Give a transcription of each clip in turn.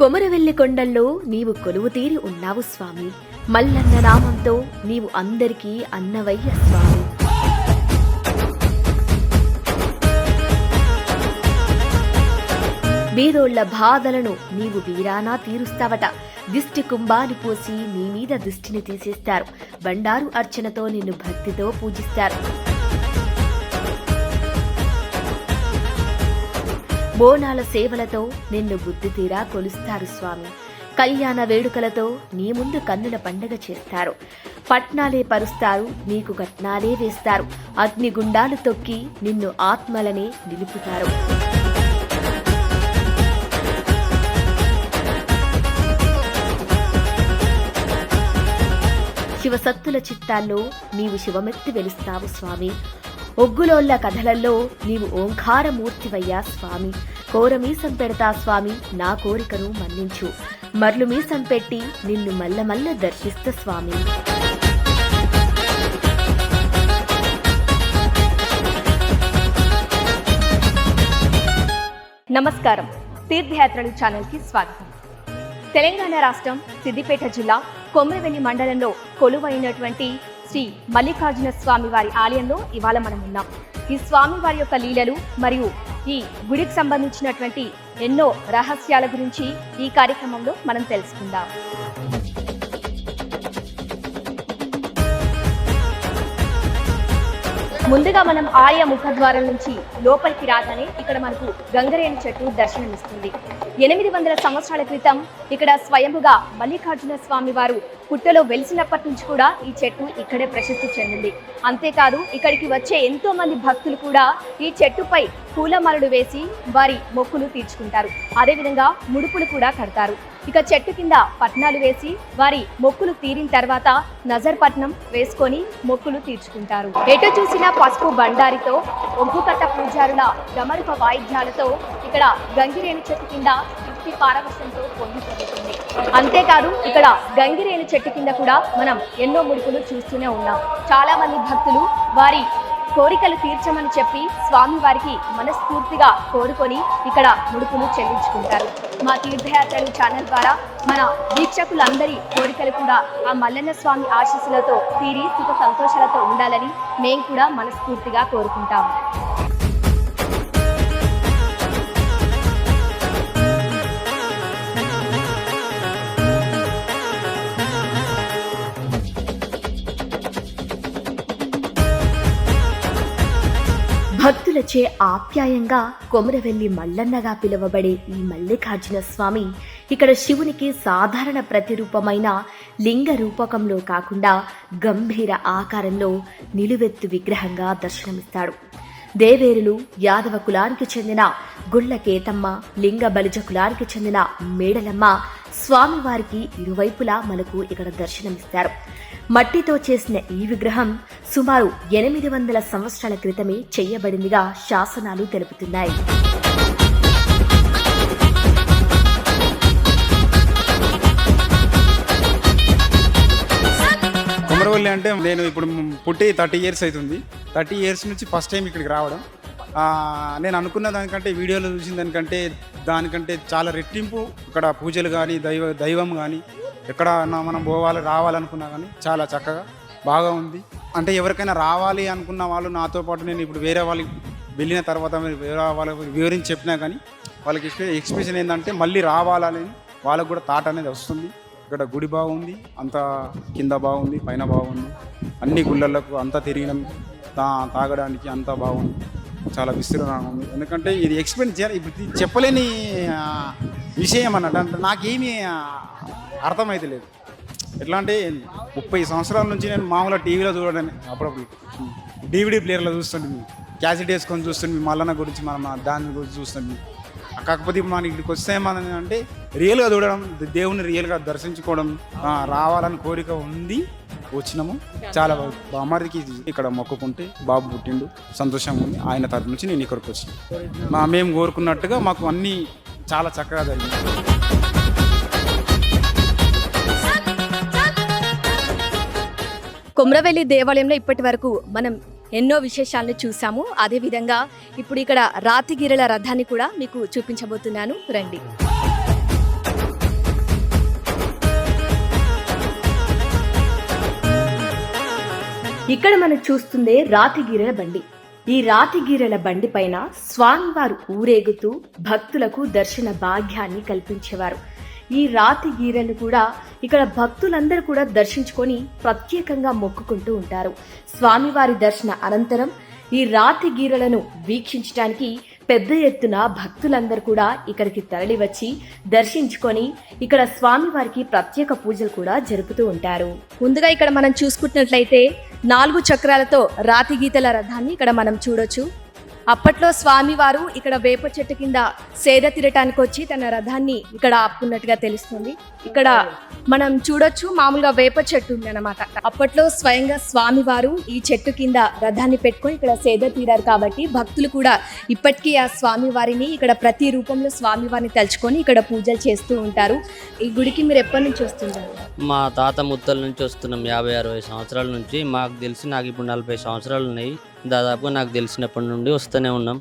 కొమరవెల్లి కొండల్లో నీవు కొలువు తీరి ఉన్నావు స్వామి. మల్లన్న నామంతో నీవు అందరికీ అన్నవయ్య స్వామి. బీదోళ్ళ బాధలను నీవు వీరానా తీరుస్తావట. దిష్టి కుంభాన్ని పోసి నీ మీద దిష్టిని తీసేస్తారు. బండారు అర్చనతో నిన్ను భక్తితో పూజిస్తారు. బోనాల సేవలతో నిన్ను బుద్ధి తీరా కొలుస్తారు స్వామి. కళ్యాణ వేడుకలతో నీ ముందు కన్నుల పండగ చేస్తారు. పట్నాలే పరుస్తారు నీకు కట్నాలే వేస్తారు. అగ్నిగుండాలు తొక్కి నిన్ను ఆత్మలనే నిలుపుతారు. శివసత్తుల చిత్తాల్లో నీవు శివమెత్తి వెలుస్తావు స్వామి. ఒగ్గులోళ్ళ కథలలో నీవు ఓంకారమూర్తివయ్యా స్వామి. కోరమీసం పెడతా స్వామి నా కోరికను మన్నించు. మర్లు మీసం పెట్టి నిన్ను మల్లమల్ల దర్శిస్త స్వామి. నమస్కారం. తీర్థయాత్రలు ఛానల్కి స్వాగతం. తెలంగాణ రాష్ట్రం సిద్దిపేట జిల్లా కొమ్రవెల్లి మండలంలో కొలువైనటువంటి శ్రీ మల్లికార్జున స్వామి వారి ఆలయంలో ఇవాళ మనం ఉన్నాం. ఈ స్వామి వారి యొక్క లీలలు మరియు ఈ గుడికి సంబంధించినటువంటి ఎన్నో రహస్యాల గురించి ఈ కార్యక్రమంలో మనం తెలుసుకుందాం. ముందుగా మనం ఆలయ ముఖద్వారం నుంచి లోపలికి రాగానే ఇక్కడ మనకు గంగరేణి చెట్టు దర్శనమిస్తుంది. ఎనిమిది వందల సంవత్సరాల క్రితం ఇక్కడ స్వయంగా మల్లికార్జున స్వామి వారు పుట్టలో వెలిసినప్పటి నుంచి కూడా ఈ చెట్టు ఇక్కడే ప్రసిద్ధి చెందింది. అంతేకాదు ఇక్కడికి వచ్చే ఎంతో మంది భక్తులు కూడా ఈ చెట్టుపై పూలమాలలు వేసి వారి మొక్కులు తీర్చుకుంటారు. అదేవిధంగా ముడుపులు కూడా కడతారు. ఇక చెట్టు కింద పట్నాలు వేసి వారి మొక్కులు తీరిన తర్వాత నజర్ పట్నం వేసుకొని మొక్కులు తీర్చుకుంటారు. ఎటు చూసిన పసుపు బండారితో ఒగ్గుకట్ట పూజారుల గమరుప వాయిద్యాలతో ఇక్కడ గంగిరేణి చెట్టు కింద భక్తి పారవశ్యంతో పొంగి జరుగుతుంది. అంతేకాదు ఇక్కడ గంగిరేణి చెట్టు కింద కూడా మనం ఎన్నో ముడుపులు చూస్తూనే ఉన్నాం. చాలా మంది భక్తులు వారి కోరికలు తీర్చమని చెప్పి స్వామి వారికి మనస్ఫూర్తిగా కోరుకొని ఇక్కడ ముడుపులు చెల్లించుకుంటారు. మా తీర్థయాత్రలు ఛానల్ ద్వారా మన వీక్షకులందరి కోరికలు కూడా ఆ మల్లన్న స్వామి ఆశీస్సులతో తీరి సుఖ సంతోషాలతో ఉండాలని మేము కూడా మనస్ఫూర్తిగా కోరుకుంటాము. భక్తులచే ఆప్యాయంగా కొమరవెల్లి మల్లన్నగా పిలువబడే ఈ మల్లికార్జున స్వామి ఇక్కడ శివునికి సాధారణ ప్రతిరూపమైన లింగ రూపకంలో కాకుండా గంభీర ఆకారంలో నిలువెత్తు విగ్రహంగా దర్శనమిస్తాడు. దేవేరులు యాదవ కులానికి చెందిన గుళ్ళకేతమ్మ లింగ బలిజ కులానికి చెందిన మేడలమ్మ స్వామివారికి ఇరువైపులా మనకు ఇక్కడ దర్శనమిస్తారు. మట్టితో చేసిన ఈ విగ్రహం సుమారు ఎనిమిది వందల సంవత్సరాల క్రితమే చేయబడిందిగా శాసనాలు తెలుపుతున్నాయి. అంటే నేను ఇప్పుడు పుట్టి థర్టీ ఇయర్స్ అవుతుంది. థర్టీ ఇయర్స్ నుంచి ఫస్ట్ టైం ఇక్కడికి రావడం. నేను అనుకున్న దానికంటే వీడియోలో చూసిన దానికంటే దానికంటే చాలా రెట్టింపు ఇక్కడ పూజలు కానీ దైవ దైవం కానీ ఎక్కడ మనం పోవాలి రావాలనుకున్నా కానీ చాలా చక్కగా బాగా ఉంది. అంటే ఎవరికైనా రావాలి అనుకున్న వాళ్ళు నాతో పాటు నేను ఇప్పుడు వేరే వాళ్ళకి వెళ్ళిన తర్వాత మీరు వేరే వాళ్ళకి వివరించి చెప్పినా కానీ వాళ్ళకి ఎక్స్ప్రెషన్ ఏంటంటే మళ్ళీ రావాలని వాళ్ళకు కూడా థాట్ అనేది వస్తుంది. ఇక్కడ గుడి బాగుంది అంత కింద బాగుంది పైన బాగుంది. అన్ని గుళ్ళలకు అంతా తిరిగినాం తా తాగడానికి అంతా బాగుంది. చాలా విస్తీర్ణంగా ఉంది. ఎందుకంటే ఇది ఎక్స్ప్లెయిన్ చేయాలి ఇప్పుడు ఇది చెప్పలేని విషయం అన్నట్టు. అంటే నాకేమీ అర్థమైతే లేదు. ఎట్లా అంటే ముప్పై సంవత్సరాల నుంచి నేను మామూలుగా టీవీలో చూడడం అప్పుడప్పుడు డీవీడీ ప్లేయర్లో చూస్తుంటే క్యాసెట్ వేసుకొని చూస్తుంది మల్లన్న గురించి మనం దాని గురించి చూస్తుంది కాకపోతే మన ఇక్కడికి వస్తే మనం అంటే రియల్గా చూడడం దేవుని రియల్గా దర్శించుకోవడం రావాలని కోరిక ఉంది. వచ్చినాము. చాలా బాగా ఇక్కడ మొక్కుకుంటే బాబు పుట్టిండు. సంతోషంగా ఉంది. ఆయన తరపు నుంచి నేను ఇక్కడికి వచ్చాను. మా మేము కోరుకున్నట్టుగా మాకు అన్నీ చాలా చక్కగా జరిగింది. కొమ్రవెల్లి దేవాలయంలో ఇప్పటి వరకు మనం ఎన్నో విశేషాలను చూసాము అదేవిధంగా ఇప్పుడు ఇక్కడ రాతిగిరల రథాన్ని కూడా మీకు చూపించబోతున్నాను. రండి. ఇక్కడ మనం చూస్తుందే రాతిగిరల బండి. ఈ రాతిగిరల బండిపైన స్వామివారు ఊరేగుతూ భక్తులకు దర్శన భాగ్యాన్ని కల్పించేవారు. ఈ రాతి గీరెలు కూడా ఇక్కడ భక్తులందరూ కూడా దర్శించుకొని ప్రత్యేకంగా మొక్కుకుంటూ ఉంటారు. స్వామివారి దర్శన అనంతరం ఈ రాతి గీరలను వీక్షించడానికి పెద్ద ఎత్తున భక్తులందరూ కూడా ఇక్కడికి తరలివచ్చి దర్శించుకొని ఇక్కడ స్వామివారికి ప్రత్యేక పూజలు కూడా జరుపుతూ ఉంటారు. ముందుగా ఇక్కడ మనం చూసుకుంటున్నట్లయితే నాలుగు చక్రాలతో రాతి గీతల రథాన్ని ఇక్కడ మనం చూడొచ్చు. అప్పట్లో స్వామివారు ఇక్కడ వేప చెట్టు కింద సేద తిరటానికి వచ్చి తన రథాన్ని ఇక్కడ ఆపుకున్నట్టుగా తెలుస్తుంది. ఇక్కడ మనం చూడొచ్చు మామూలుగా వేప చెట్టు ఉంది అనమాట అప్పట్లో స్వయంగా స్వామివారు ఈ చెట్టు కింద రథాన్ని పెట్టుకొని ఇక్కడ సేద తీరారు కాబట్టి భక్తులు కూడా ఇప్పటికీ ఆ స్వామివారిని ఇక్కడ ప్రతి రూపంలో స్వామివారిని తలుచుకొని ఇక్కడ పూజలు చేస్తూ ఉంటారు. ఈ గుడికి మీరు ఎప్పటి నుంచి వస్తుంటారు? మా తాత ముత్తల నుంచి వస్తున్నాం యాభై అరవై సంవత్సరాల నుంచి. మాకు తెలిసి నాకు ఇప్పుడు నలభై సంవత్సరాలు ఉన్నాయి. దాదాపుగా నాకు తెలిసినప్పటి నుండి వస్తూనే ఉన్నాం.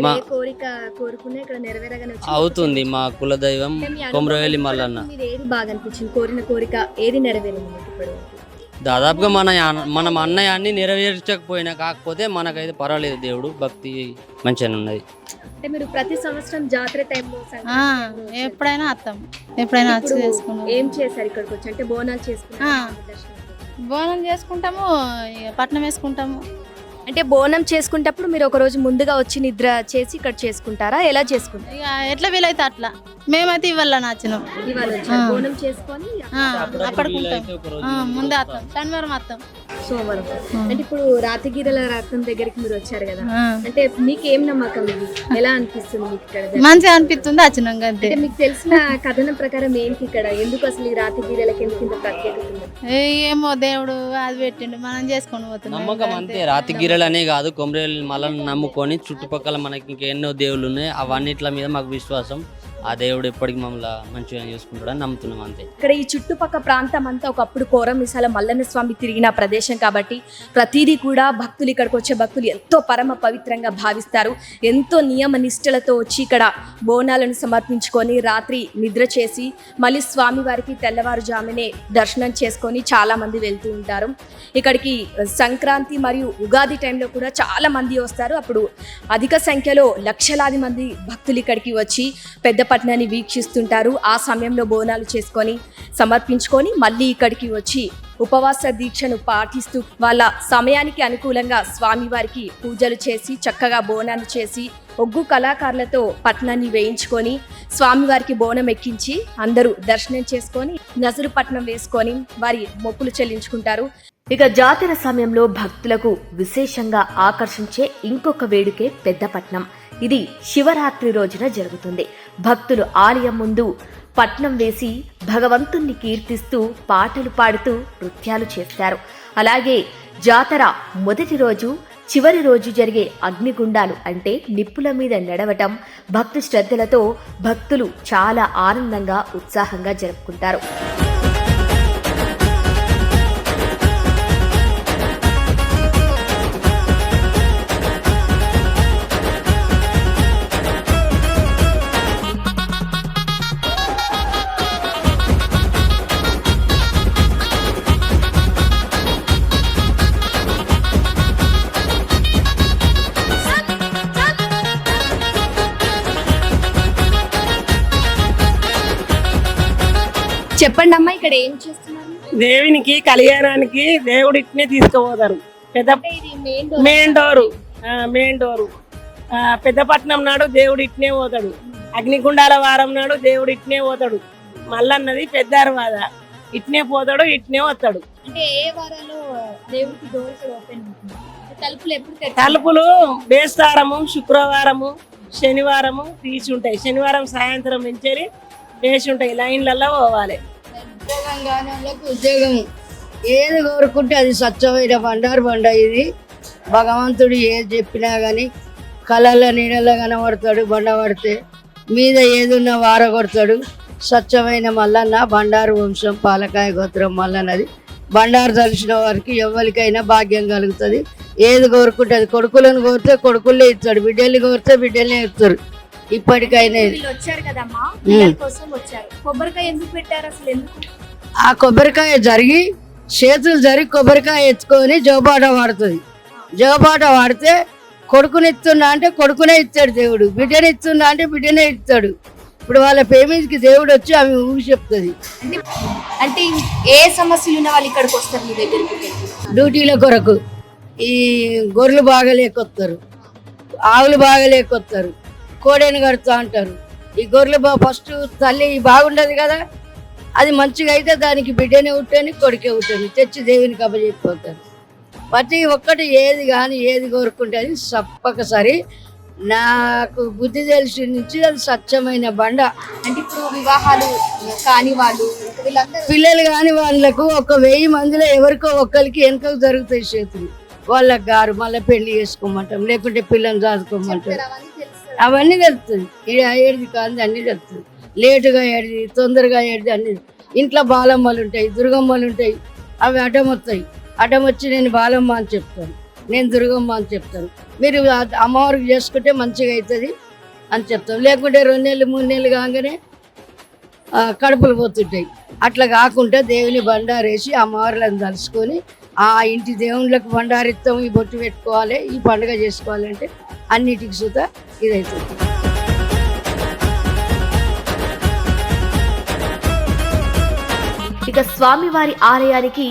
మా- కోరిక కోరుకునే ఇక్కడ నెరవేరగానే అవుతుంది మా కులదైవం అంటే మీ కొమరవేలి మల్లన్న. ఏది బాగా అనిపించింది? కోరిన కోరిక ఏది నెరవేరింది ఇప్పుడు దాదాపుగా మన యాన- మనం అన్నయాన్ని నెరవేర్చకపోయినా కాకపోతే మనకైతే పర్వాలేదు దేవుడు భక్తి మంచిగానే ఉన్నది. అంటే మీరు ప్రతి సంవత్సరం జాతర టైంలో ఆ, ఎప్పుడైనా వస్తాం ఎప్పుడైనా వచ్చి ఇప్పుడు చేసుకున్నాం. ఏం చేశారు ఇక్కడికి వచ్చి? అంటే బోనాలు చేసుకున్నారు? ఆ. బోనం చేసుకుంటాము ఇక పట్నం వేసుకుంటాము. అంటే బోనం చేసుకుంటప్పుడు మీరు ఒక రోజు ముందుగా వచ్చి నిద్ర చేసి ఇక్కడ చేసుకుంటారా? ఎలా చేసుకుంటారు? ఇక ఎట్లా వీలైతే అట్లా. మేమైతే ఇవ్వాల నచ్చినాం ఇవాళ వచ్చి. బోనం చేసుకొని ఆ, ముందే వస్తాం. శనివారం వస్తాం. సోమవారం. అంటే ఇప్పుడు రాతగిరల రత్నం దగ్గరికి మీరు వచ్చారు కదా. అంటే మీకు ఏం నమ్మకం ఇది? ఎలా అనిపిస్తుంది మీకు ఇక్కడ? మంచిగా అనిపిస్తుంది వచ్చినాం అంతే. అంటే మీకు తెలిసిన కథనం ప్రకారం ఏంటి ఇక్కడ? ఎందుకు అసలు ఈ రాతగిరలకి ఎందుకు ఇంత ప్రత్యేకత ఉంది? ఏమో దేవుడు అది పెట్టిండు మనం చేసుకొని పోతున్నాం. నమ్మకం అంతే రాతి గిరెలు అనే కాదు కొమరవేలి మల్లన్న నమ్ముకొని చుట్టుపక్కల మనకి ఇంకా ఎన్నో దేవుళ్ళు ఉన్నాయి అవన్నిట్ల మీద మాకు విశ్వాసం. ఆ దేవుడు ఎప్పటికి మమ్మల్ని మంచిగా చూసుకుంటాడని నమ్ముతున్నాం అంతే. ఇక్కడ ఈ చుట్టుపక్కల ప్రాంతం అంతా ఒకప్పుడు కోరమిసాల మల్లన్న స్వామి తిరిగిన ప్రదేశం కాబట్టి ప్రతిదీ కూడా భక్తులు ఇక్కడికి వచ్చే భక్తులు ఎంతో పరమ పవిత్రంగా భావిస్తారు. ఎంతో నియమ నిష్టలతో వచ్చి ఇక్కడ బోనాలను సమర్పించుకొని రాత్రి నిద్ర చేసి మళ్ళీ స్వామివారికి తెల్లవారుజామునే దర్శనం చేసుకొని చాలా మంది వెళ్తూ ఉంటారు. ఇక్కడికి సంక్రాంతి మరియు ఉగాది టైంలో కూడా చాలా మంది వస్తారు. అప్పుడు అధిక సంఖ్యలో లక్షలాది మంది భక్తులు ఇక్కడికి వచ్చి పెద్ద విశాఖపట్నాన్ని వీక్షిస్తుంటారు. ఆ సమయంలో బోనాలు చేసుకొని సమర్పించుకొని మళ్ళీ ఇక్కడికి వచ్చి ఉపవాస దీక్షను పాటిస్తూ వాళ్ళ సమయానికి అనుకూలంగా స్వామివారికి పూజలు చేసి చక్కగా బోనాలు చేసి ఒగ్గు కళాకారులతో పట్నాన్ని వేయించుకొని స్వామివారికి బోనం ఎక్కించి అందరూ దర్శనం చేసుకొని నజరు పట్నం వేసుకొని వారి మొక్కులు చెల్లించుకుంటారు. ఇక జాతర సమయంలో భక్తులకు విశేషంగా ఆకర్షించే ఇంకొక వేడుకే పెద్దపట్నం ఇది శివరాత్రి రోజున జరుగుతుంది. భక్తులు ఆలయం ముందు పట్నం వేసి భగవంతుణ్ణి కీర్తిస్తూ పాటలు పాడుతూ నృత్యాలు చేస్తారు. అలాగే జాతర మొదటి రోజు చివరి రోజు జరిగే అగ్నిగుండాలు అంటే నిప్పుల మీద నడవటం భక్తి శ్రద్ధలతో భక్తులు చాలా ఆనందంగా ఉత్సాహంగా జరుపుకుంటారు. చెప్పండి అమ్మా ఇక్కడ ఏం చేస్తున్నారు? దేవునికి కళ్యాణానికి దేవుడు ఇట్నే తీసుకుపోతారు. పెద్ద మెయిన్ డోరు మెయిన్ డోరు పెద్దపట్నం నాడు దేవుడు ఇట్నే పోతాడు. అగ్నిగుండాల వారం నాడు దేవుడు ఇట్నే పోతాడు. మల్లన్నది పెద్ద అరవాద ఇట్నే పోతాడు ఇట్నే వస్తాడు. అంటే ఏ వారాలు దేవుడికి డోర్స్ ఓపెన్ ఉంటుంది తలుపులు ఎప్పుడు తలుపులు బేస్తారము శుక్రవారము శనివారము తీసి ఉంటాయి. శనివారం సాయంత్రం నుంచి వేసి ఉంటాయి. లైన్లలో పోవాలి. వాళ్ళకి ఉద్యోగం ఏది కోరుకుంటే అది స్వచ్ఛమైన బండారు బండ ఇది. భగవంతుడు ఏది చెప్పినా కానీ కళల నీడలో కనబడతాడు బండ పడితే మీద ఏదున్నా వార కొడతాడు. స్వచ్ఛమైన మల్లన్న బండారు వంశం పాలకాయ గోత్రం మల్లన్నది. బండారు తలిసిన వారికి ఎవరికైనా భాగ్యం కలుగుతుంది. ఏది కోరుకుంటే అది కొడుకులను కోరితే కొడుకులే ఇస్తాడు బిడ్డల్ని కోరితే బిడ్డలనే ఇస్తారు. ఇప్పటికైనా వచ్చారు కదమ్మా? కోసం వచ్చారు. కొబ్బరికాయ ఎందుకు పెట్టారు అసలు? ఎందుకు? ఆ కొబ్బరికాయ జరిగి చేతులు జరి కొబ్బరికాయ ఎత్తుకొని జోబాట వాడుతుంది. జోబాట వాడితే కొడుకుని ఇస్తున్నా అంటే కొడుకునే ఇస్తాడు దేవుడు. బిడ్డని ఇస్తున్నా అంటే బిడ్డనే ఇస్తాడు. ఇప్పుడు వాళ్ళ పేమెంట్కి దేవుడు వచ్చి ఆమె ఊరి చెప్తుంది. అంటే ఏ సమస్యలు ఉన్న వాళ్ళు ఇక్కడికి వస్తారు మీ దగ్గరికి? డ్యూటీల కొరకు ఈ గొర్రెలు బాగా లేకొస్తారు ఆవులు బాగా లేకొస్తారు కోడెని కడుతూ అంటారు. ఈ గొర్రెలు బా ఫస్ట్ తల్లి బాగుండదు కదా? అది మంచిగా అయితే దానికి బిడ్డనే ఉట్టని కొడుకే ఉట్టని తెచ్చి దేవునికి అప్పచెప్పిపోతారు ప్రతి ఒక్కటి ఏది కానీ ఏది కోరుకుంటే అది తప్పకసరి. నాకు బుద్ధి తెలిసి నుంచి అది స్వచ్ఛమైన బండ. అంటే ఇప్పుడు వివాహాలు కాని వాళ్ళు పిల్లలు కాని వాళ్ళకు ఒక వెయ్యి మందిలో ఎవరికో ఒక్కరికి వెనకకు జరుగుతాయి చేతులు. వాళ్ళకి గారు మళ్ళీ పెళ్ళి చేసుకోమంటాం లేకుంటే పిల్లల్ని చదువుకోమంటాం అవన్నీ తెలుసు అవన్నీ తెలుస్తుంది. ఏడిది కాదు అన్నీ తెలుస్తుంది. లేటుగా ఏడిది తొందరగా ఏడిది అన్ని. ఇంట్లో బాలమ్మలు ఉంటాయి దుర్గమ్మలు ఉంటాయి అవి అడ్డమొస్తాయి వస్తాయి వచ్చి నేను బాలమ్మ అని చెప్తాను. నేను దుర్గమ్మ అని చెప్తాను. మీరు అమ్మవారికి చేసుకుంటే మంచిగా అవుతుంది అని చెప్తాం లేకుంటే రెండు నెలలు మూడు నెలలు కాగానే కడుపులు పోతుంటాయి. అట్లా కాకుండా దేవుని బండారేసి అమ్మవార్లను తలుసుకొని ఆ ఇంటి దేవుళ్ళకు బండారిత్తం ఈ బొట్టు పెట్టుకోవాలి ఈ పండుగ చేసుకోవాలంటే అన్నిటికి సుత ఇదవుతుంది ఇక స్వామివారి ఆలయానికి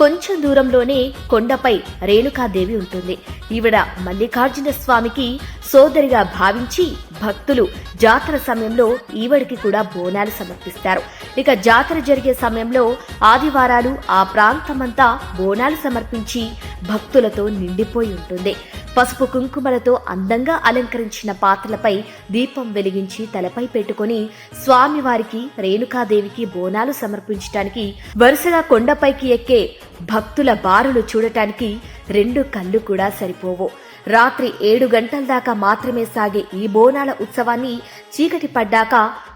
కొంచెం దూరంలోనే కొండపై రేణుకాదేవి ఉంటుంది. ఈవిడ మల్లికార్జున స్వామికి సోదరిగా భావించి భక్తులు జాతర సమయంలో ఈవిడికి కూడా బోనాలు సమర్పిస్తారు. ఇక జాతర జరిగే సమయంలో ఆదివారాలు ఆ ప్రాంతమంతా బోనాలు సమర్పించి భక్తులతో నిండిపోయి ఉంటుంది. పసుపు కుంకుమలతో అందంగా అలంకరించిన పాత్రలపై దీపం వెలిగించి తలపై పెట్టుకొని స్వామివారికి రేణుకాదేవికి బోనాలు సమర్పించటానికి వరుసగా కొండపైకి ఎక్కే భక్తుల బారులు చూడటానికి రెండు కళ్ళు కూడా సరిపోవు. రాత్రి ఏడు గంటల దాకా మాత్రమే సాగే ఈ బోనాల ఉత్సవాన్ని చీకటి పడ్డాక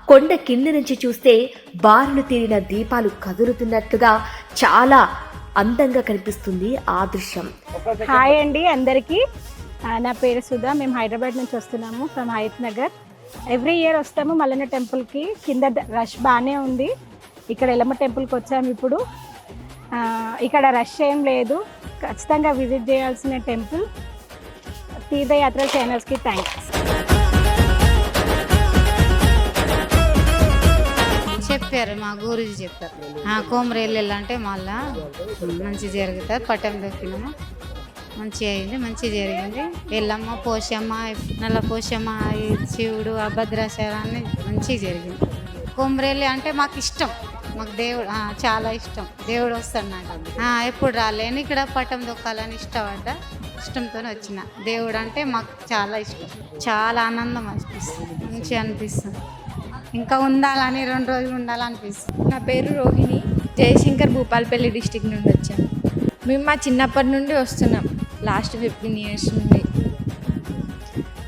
కొండ కింది నుంచి చూస్తే బారులు తీరిన దీపాలు కదులుతున్నట్లుగా చాలా అందంగా కనిపిస్తుంది ఆ దృశ్యం. హాయ్ అండి అందరికీ. నా పేరు సుధా. మేము హైదరాబాద్ నుంచి వస్తున్నాము from Hayat Nagar. Every year వస్తాము మల్లన్న టెంపుల్కి కింద రష్ బాగానే ఉంది. ఇక్కడ ఎల్లమ్మ టెంపుల్కి వచ్చాము ఇప్పుడు. ఇక్కడ రష్ ఏం లేదు. ఖచ్చితంగా విజిట్ చేయాల్సిన టెంపుల్. తీర్థయాత్ర ఛానల్స్కి థ్యాంక్స్ చెప్పారు మా గురించి చెప్పారు. ఆ, కోమరేళ్ళు అంటే మళ్ళా మంచి జరుగుతుంది పట్టం దొక్కినాము. మంచి అయింది మంచి జరిగింది. ఎల్లమ్మ పోషమ్మ నల్ల పోషమ్మ ఈ శివుడు అభద్రాచల అన్ని మంచిగా జరిగింది. కొమరేలి అంటే మాకు ఇష్టం మాకు దేవుడు చాలా ఇష్టం. దేవుడు వస్తాడు నాకు ఎప్పుడు రాలేను ఇక్కడ పట్టం దొక్కాలని ఇష్టపడ్డా ఇష్టంతో వచ్చిన. దేవుడు అంటే మాకు చాలా ఇష్టం. చాలా ఆనందం అనిపిస్తుంది మంచిగా అనిపిస్తుంది. ఇంకా ఉండాలని రెండు రోజులు ఉండాలనిపిస్తుంది. నా పేరు రోహిణి. జయశంకర్ భూపాలపల్లి డిస్టిక్ నుండి వచ్చాను. మేము మా చిన్నప్పటి నుండి వస్తున్నాం. లాస్ట్ ఫిఫ్టీన్ ఇయర్స్ నుండి.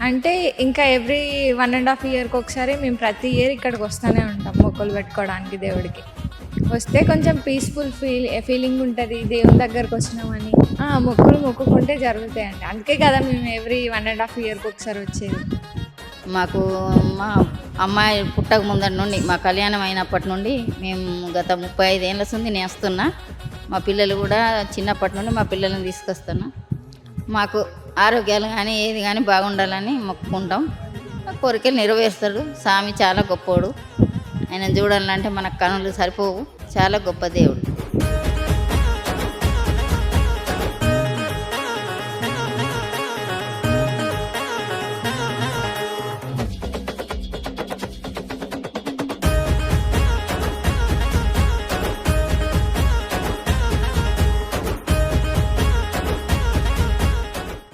అంటే ఇంకా ఎవ్రీ వన్ అండ్ హాఫ్ ఇయర్కి ఒకసారి మేము ప్రతి ఇయర్ ఇక్కడికి వస్తూనే ఉంటాం మొక్కలు పెట్టుకోవడానికి దేవుడికి. వస్తే కొంచెం పీస్ఫుల్ ఫీల్ ఫీలింగ్ ఉంటుంది దేవుని దగ్గరకు వచ్చినామని. మొక్కులు మొక్కుకుంటే జరుగుతాయండి. అందుకే కదా మేము ఎవ్రీ వన్ అండ్ హాఫ్ ఇయర్కి ఒకసారి వచ్చేది. మాకు మా అమ్మాయి పుట్టక ముందటి నుండి మా కళ్యాణం అయినప్పటి నుండి మేము గత ముప్పై ఐదు ఏళ్ళ నుండి నేస్తున్నా. మా పిల్లలు కూడా చిన్నప్పటి నుండి మా పిల్లల్ని తీసుకొస్తున్నా. మాకు ఆరోగ్యాలు కానీ ఏది కానీ బాగుండాలని మొక్కుకుంటాం. కోరికలు నెరవేరుస్తాడు స్వామి చాలా గొప్పోడు. ఆయన చూడాలంటే మన కనులు సరిపోవు. చాలా గొప్ప దేవుడు.